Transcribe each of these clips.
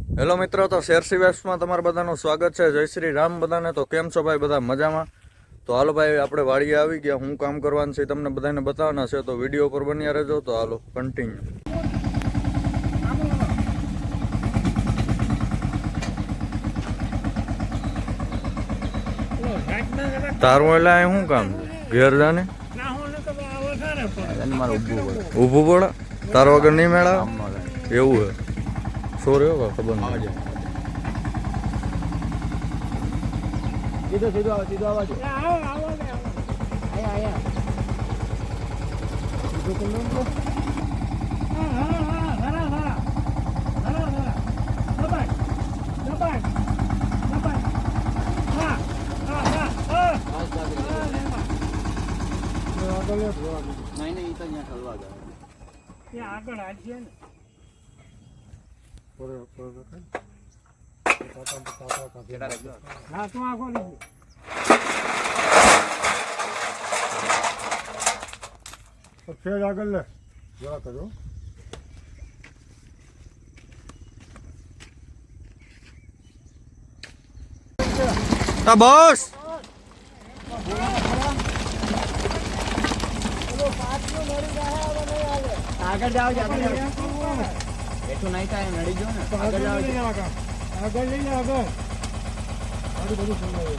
Hello મિત્રો તો શેરસી વેસ્ટમાં તમારા બધાનું સ્વાગત છે. જય શ્રી રામ બધાને. તો કેમ છો ભાઈ? બધા મજામાં? તો હાલો ભાઈ આપણે વાડીએ આવી ગયા. હું કામ કરવાનું છે તમને બધાને બતાવવાના છે. તો વીડિયો પર બન્યા રહેજો. તો હાલો કન્ટિન્યુ તારું એટલે અહીં શું કામ? ઘેર જાને? ઊભું પડે. તારો વગર નહીં મેળા એવું હે. શું રહ્યો ખબર નહીં. સીધો સીધો આવો સીધો આવો આયા આયા. નહીં નહીં ઈ તો અહીંયા ઠરવા ગયા ત્યાં આગળ હાલશે ને. કેટલા રાખજો હા તું આખો લીધું ફેર આગળ લે જરા કરો તા બોસ આગળ જાઓ આગળ જાઓ. એટલું નહીં થાય નડી ગયો ને. આગળ જાઓ આગળ. લઈ લે આગળ. આટલું બધું સંભાળે.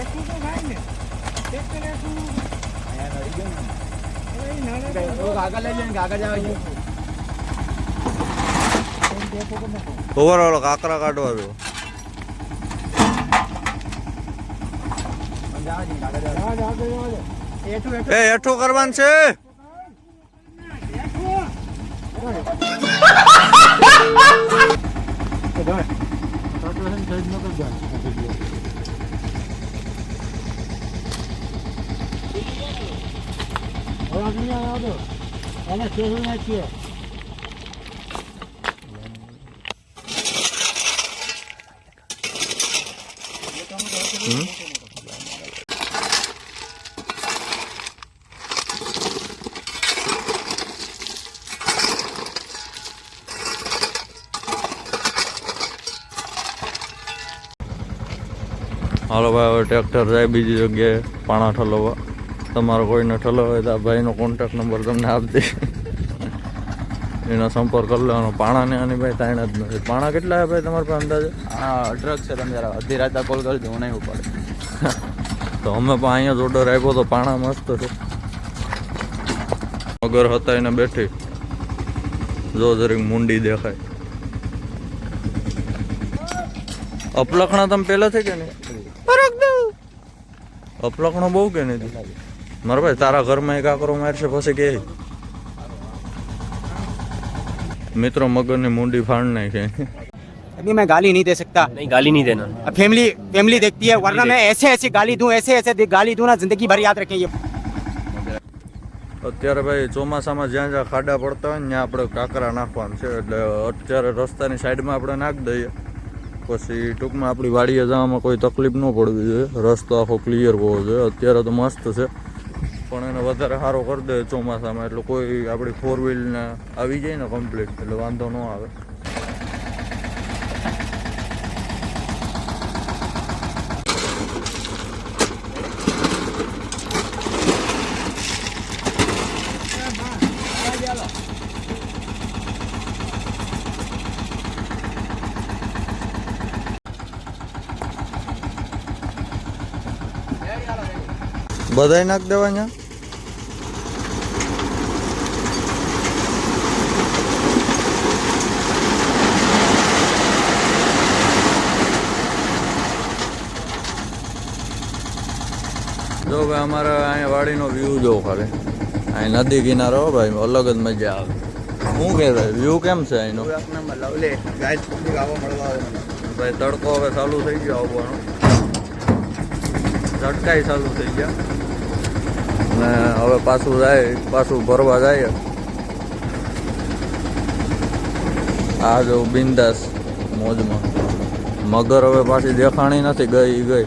એટલું તો થાય ને. અહીંયા નડી ગયો નાના થોડુંક આગળ લઈ લે આગળ જાઓ ઓવરઓલ કાકરા કાઢવા જાઓ જી જાઓ એટલું એ હેઠું કરવાનું છે. સાઈડ ન કરજો હવે આગળ નહીં આવ્યો એને સ્ટેશન નાખીએ હાલો ભાઈ હવે ટ્રેક્ટર જાય બીજી જગ્યાએ પાણા ઠલવવા. તમારો કોઈને ઠલવે તો આ ભાઈનો કોન્ટેક્ટ નંબર તમને આપી દે એનો સંપર્ક કરી લેવાનો. પાણા ને આની ભાઈ તાણ જ નથી. પાણા કેટલા છે ભાઈ તમારા પાસે અંદાજે? હા અઢળક છે તમે જરા અડધી રાતે કોલ કરજો હું નહીં ઉપાડે. તો અમે પણ અહીંયા જ ઓર્ડર આપ્યો તો પાણા મસ્ત છે. મગર હતા એને બેઠી. જો જરીક મુંડી દેખાય. અપલખણા તમે પહેલાં છે કે નહીં અપલખણો બહુ કે નહીં મારા ભાઈ તારા ઘરમાં એક આકરો મારશે પછી કે મિત્રો મગરની મુંડી ફાડ નાખે अभी मैं गाली नहीं दे सकता नहीं गाली नहीं देना अब फैमिली फैमिली देखती है वरना मैं ऐसे ऐसे गाली दूं ऐसे ऐसे दे- गाली दूं ना जिंदगी भर याद रखें ये અત્યારે ભાઈ ચોમાસામાં જ્યાં જ્યાં ખાડા પડતા હોય ને ત્યાં આપણે કાંકરા નાખવાનું છે એટલે અત્યારે રસ્તાની સાઈડમાં આપણે નાખી દઈએ પછી ટૂંકમાં આપણી વાડીએ જવામાં કોઈ તકલીફ ન પડવી જોઈએ. રસ્તો આખો ક્લિયર હોવો જોઈએ. અત્યારે તો મસ્ત છે. પણ એને વધારે સારો કરી દે ચોમાસામાં. એટલે કોઈ આપણી ફોર વ્હીલને આવી જાય ને કમ્પ્લીટ એટલે વાંધો ન આવે. બધાય નાખ દેવા અહીંયા જો ભાઈ અમારે અહીંયા વાડીનો વ્યૂ જો ખાલી અહીં નદી કિનારો ભાઈ અલગ જ મજા આવે. શું કે ભાઈ વ્યૂ કેમ છે અહીંનો? ભાઈ તડકો હવે ચાલુ થઈ ગયો આવવાનો. ઝટકાઈ ચાલુ થઈ ગયા. અને હવે પાછું જાય, પાછું ભરવા જાય. આ જો બિંદાસ મોજમાં. મગર હવે પાછી દેખાણી નથી, ગઈ ગઈ.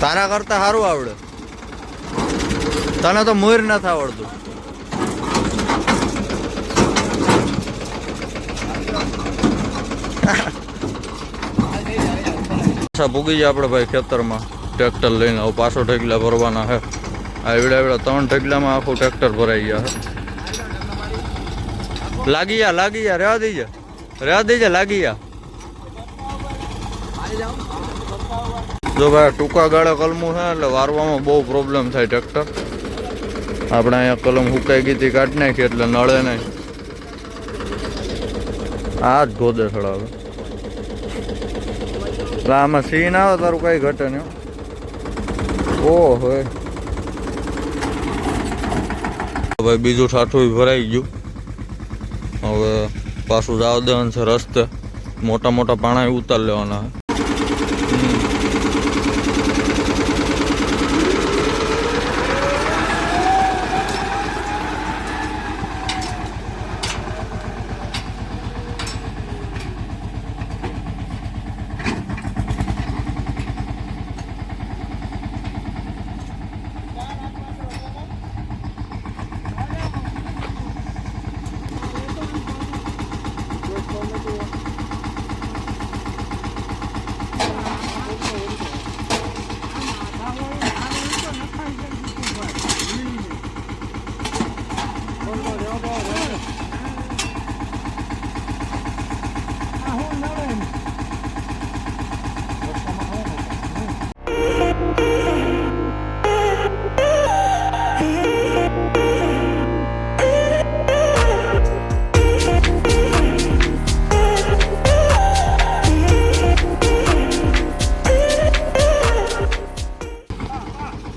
તારા કરતા સારું આવડે. તને તો મોર નથી આવડતું. પાછા પૂગી જાય આપણે ભાઈ ખેતરમાં. ટ્રેક્ટર લઈને હવે પાછો ઢગલા ભરવાના છે આ એવડા એવડા ત્રણ ઢગલામાં આખું ટ્રેક્ટર ભરાઈ ગયા છે લાગી ગયા લાગી ગયા. રહેવા દઈ જા રહેવા દઈ જા લાગી ગયા. જો ભાઈ ટૂંકા ગાળે કલમું છે એટલે વારવામાં બહુ પ્રોબ્લેમ થાય ટ્રેક્ટર. આપણે અહીંયા કલમ હુકાઈ ગઈ હતી, કાઢી નાખી, એટલે નળે નહીં. આ જ ગોદે ચડાવે. એટલે આમાં સીન આવે, તારું કઈ ઘટે નહીં. ઓ હોય ભાઈ બીજું ઠાઠું ભરાઈ ગયું. હવે પાછું જાવ દેવાનું છે રસ્તે. મોટા મોટા પાણા ઉતાર લેવાના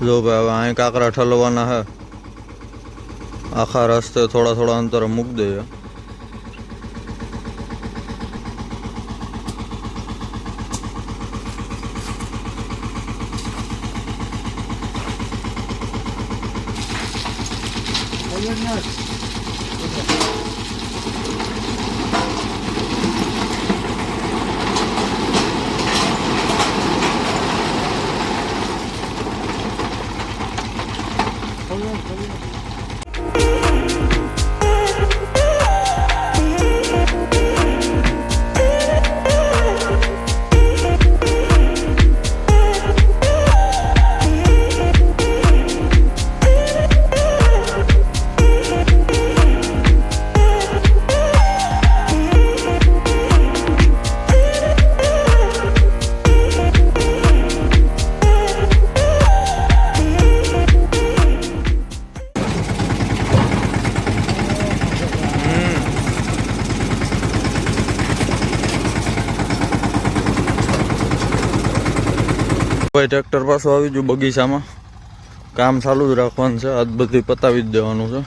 જો ભાઈ હવે અહીં કાંકરા ઠલવાના હે. આખા રસ્તે થોડા થોડા અંતરે મૂક દઈએ ભાઈ ટ્રેક્ટર પાછું આવી ગયું બગીચામાં. કામ ચાલુ જ રાખવાનું છે. આજ બધી પતાવી જ દેવાનું છે.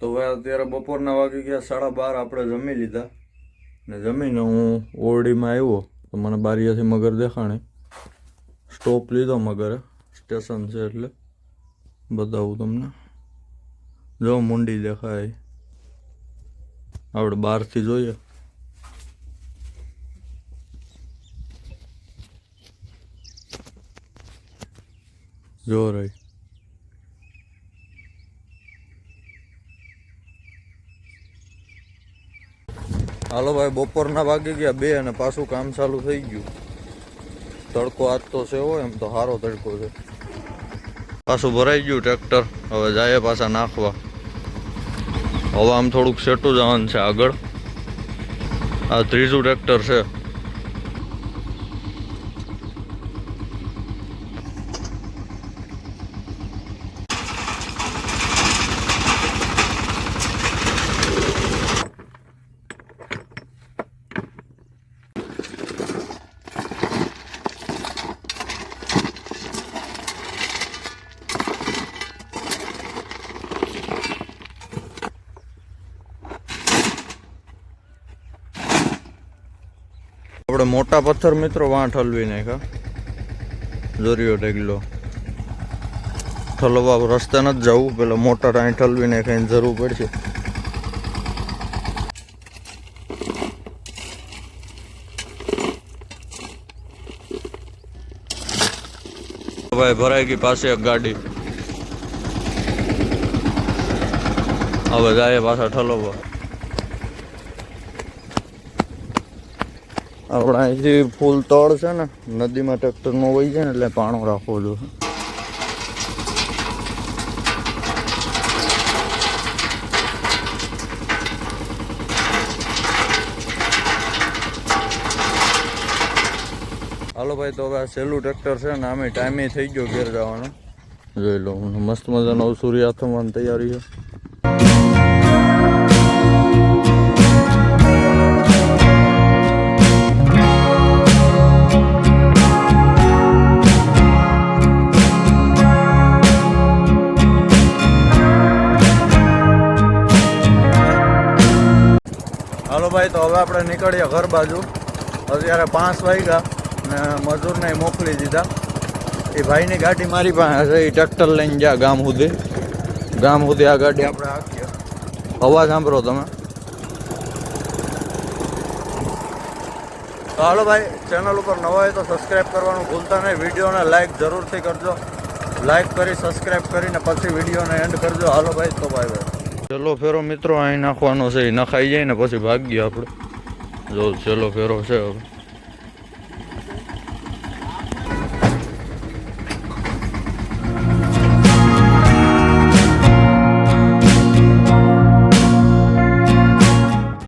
તો ભાઈ, અત્યારે બપોરના વાગી ગયા, સાડા બાર આપણે જમી લીધા. ને જમીને હું ઓરડીમાં આવ્યો. તો મને બારીયાથી મગર દેખાણે. સ્ટોપ લીધો મગરે. સ્ટેશન છે એટલે. બતાવું તમને. જો મુંડી દેખાય. આપણે બહારથી જોઈએ. જો રહી. હાલો ભાઈ, બપોરના વાગી ગયા બે અને પાછું કામ ચાલુ થઈ ગયું. તડકો આજ તો છે એમ તો સારો તડકો છે. પાછું ભરાઈ ગયું ટ્રેક્ટર, હવે જાય પાછા નાખવા. હવે આમ થોડુંક સેટું જવાનું છે આગળ. આ ત્રીજું ટ્રેક્ટર છે. આપણે મોટા પથ્થર મિત્રો વાં ઠલવી નાખ્યા જોરિયો ઢગલો. ઠલવા રસ્તે નથી જવું, પેલા મોટા ટાઈ ઠલવી નાખે જરૂર પડશે. ભાઈ ભરાઈ ગઈ પાસે એક ગાડી. હવે જાય પાછા ઠલવવા. આપણે અહીંથી ફૂલ તળ છે ને, નદીમાં ટ્રેક્ટરમાં વહી જાય ને એટલે પાણો રાખવો જોઈએ. હાલો ભાઈ, તો હવે આ સહેલું ટ્રેક્ટર છે ને, આમે ટાઈમે થઈ ગયો ઘેર જવાનો. જોઈ લો મસ્ત મજાનો સૂર્યાસ્ત થવાની તૈયારી છે. ભાઈ, તો હવે આપણે નીકળીએ ઘર બાજુ. અત્યારે પાંચ વાગ્યા ને મજૂરને મોકલી દીધા. એ ભાઈની ગાડી મારી પાસે છે, એ ટ્રેક્ટર લઈને ગયા ગામ સુધી. ગામ સુધી આ ગાડી આપણે હાંકીએ. અવાજ સાંભળો તમે. તો હાલો ભાઈ ચેનલ ઉપર નવા હોય તો સબસ્ક્રાઈબ કરવાનું ભૂલતા નહીં. વિડીયોને લાઇક જરૂરથી કરજો. લાઇક કરી સબસ્ક્રાઈબ કરીને પછી વિડીયોને એન્ડ કરજો. હાલો ભાઈ, તો ભાઈ ભાઈ ચલો ફેરો મિત્રો અહીં નાખવાનો છે. એ નખાઈ જાય ને પછી ભાગીએ આપણે. જો છેલ્લો ફેરો છે હવે.